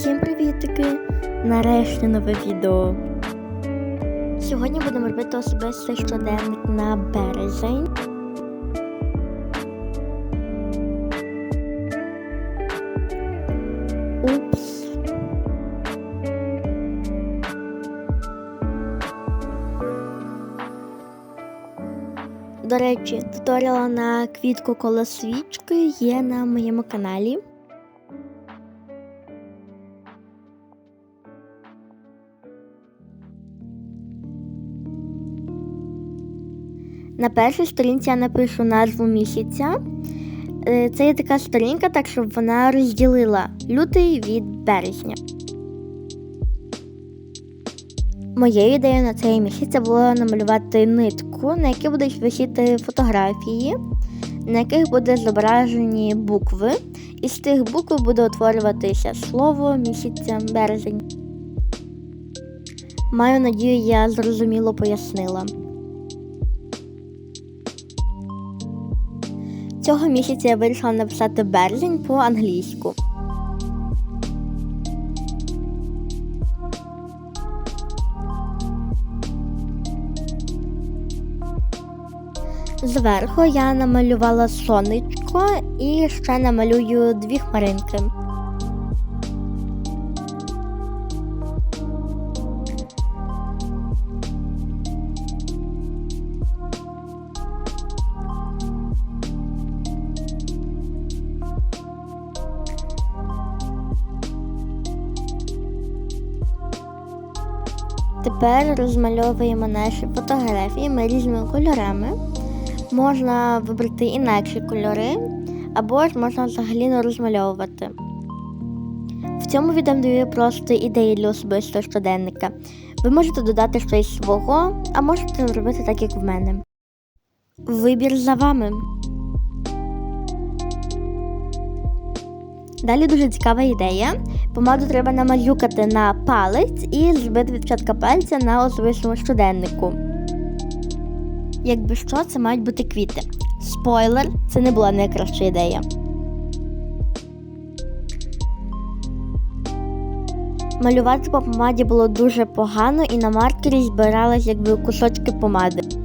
Всім привітики! Нарешті нове відео. Сьогодні будемо робити особистий щоденник на березень. Упс. До речі, туторіал на квітку коло свічки є на моєму каналі. На першій сторінці я напишу назву місяця. Е, Це є така сторінка, так щоб вона розділила лютий від березня. Моєю ідеєю на цей місяць було намалювати нитку, на якій будуть висіти фотографії, на яких буде зображені букви. І з тих букв буде утворюватися слово місяця березень. Маю надію, я зрозуміло пояснила. Цього місяця я вирішила написати березень по-англійську. Зверху я намалювала сонечко і ще намалюю дві хмаринки. Тепер розмальовуємо наші фотографії ми різними кольорами. Можна вибрати інакші кольори, або ж можна взагалі не розмальовувати. В цьому відео даю просто ідеї для особистого щоденника. Ви можете додати щось свого, а можете зробити так, як в мене. Вибір за вами. Далі дуже цікава ідея. Помаду треба намалюкати на палець і зробити відпечатка пальця на особистому щоденнику. Якби що, це мають бути квіти. Спойлер, це не була найкраща ідея. Малювати по помаді було дуже погано і на маркері збирались якби кусочки помади.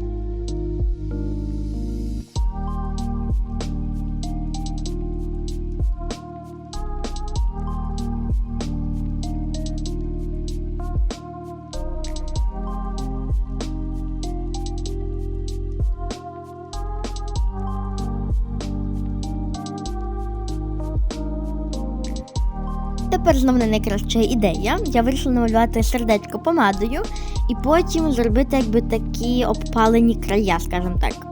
Тепер знову не найкраща ідея. Я вирішила намалювати сердечко помадою і потім зробити якби такі обпалені края, скажімо так.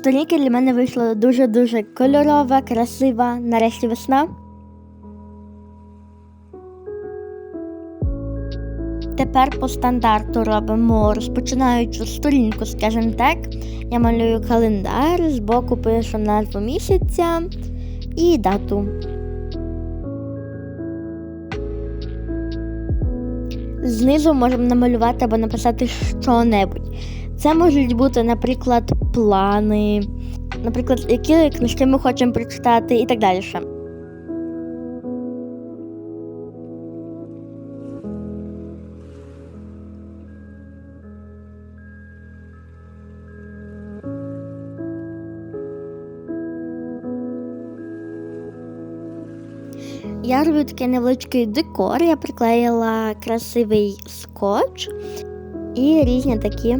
Сторінка для мене вийшла дуже-дуже кольорова, красива, нарешті весна. Тепер по стандарту робимо розпочинаючу сторінку, скажімо так. Я малюю календар, збоку пишу назву місяця і дату. Знизу можемо намалювати або написати що-небудь. Це можуть бути, наприклад, плани, наприклад, які книжки ми хочемо прочитати і так далі. Я роблю такий невеличкий декор, я приклеїла красивий скотч і різні такі.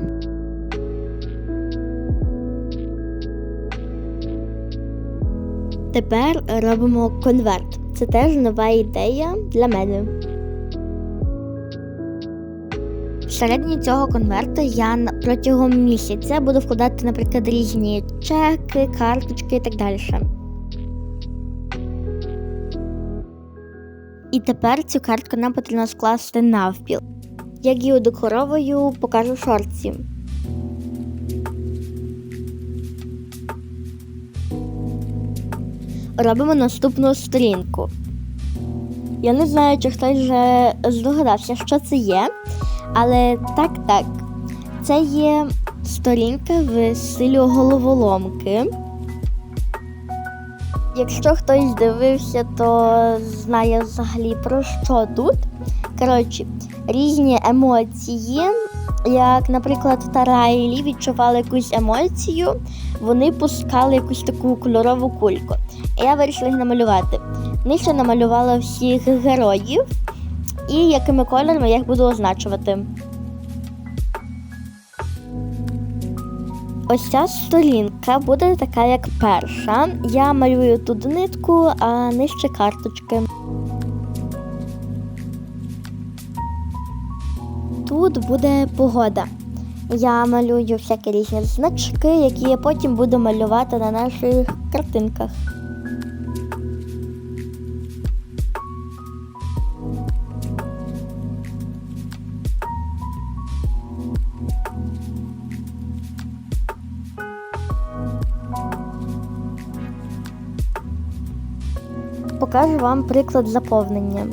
Тепер робимо конверт. Це теж нова ідея для мене. Всередині цього конверту я протягом місяця буду вкладати, наприклад, різні чеки, карточки і так далі. І тепер цю картку нам потрібно скласти навпіл. Як її декоровую, покажу в шорці. Робимо наступну сторінку. Я не знаю, чи хтось вже здогадався, що це є, але так, так. Це є сторінка в стилю головоломки. Якщо хтось дивився, то знає взагалі про що тут. Коротше, різні емоції. Як, наприклад, Тара і Лі відчували якусь емоцію, вони пускали якусь таку кольорову кульку. Я вирішила їх намалювати. Нижче намалювала всіх героїв і якими кольорами я їх буду означувати. Ось ця сторінка буде така, як перша. Я малюю тут нитку, а нижче карточки. Тут буде погода. Я малюю всякі різні значки, які я потім буду малювати на наших картинках. Покажу вам приклад заповнення.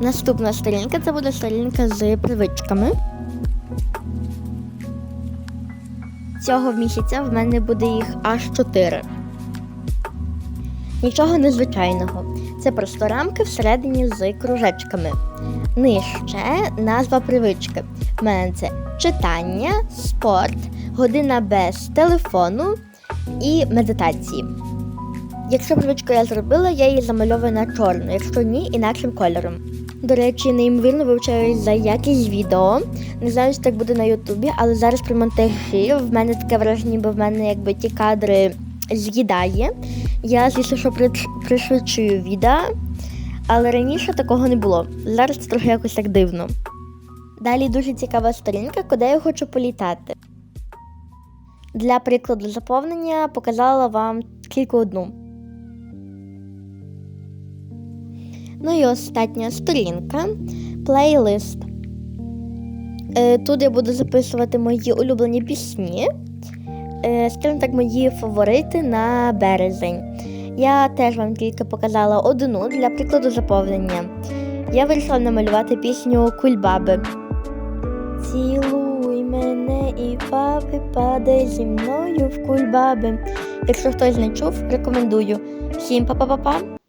Наступна сторінка це буде сторінка з привичками. Цього місяця в мене буде їх аж 4. Нічого незвичайного. Це просто рамки всередині з кружечками. Нижче назва привички. В мене це читання, спорт, година без телефону і медитації. Якщо привичку я зробила, я її замальовую на чорно, якщо ні, інакшим кольором. До речі, неймовірно вивчаюсь за якість відео. Не знаю, чи так буде на Ютубі, але зараз при монтажі в мене таке враження, ніби в мене якби ті кадри з'їдає. Я, звісно, що пришвидшую відео, але раніше такого не було. Зараз це трохи якось так дивно. Далі дуже цікава сторінка, куди я хочу політати. Для прикладу заповнення показала вам тільки одну. Ну і остання сторінка плейлист. Е, Тут я буду записувати мої улюблені пісні, е, скажімо так, мої фаворити на березень. Я теж вам тільки показала одну для прикладу заповнення. Я вирішила намалювати пісню Кульбаби. Цілуй мене і папи, падай зі мною в кульбаби. Якщо хтось не чув, рекомендую. Всім па-па-па-па!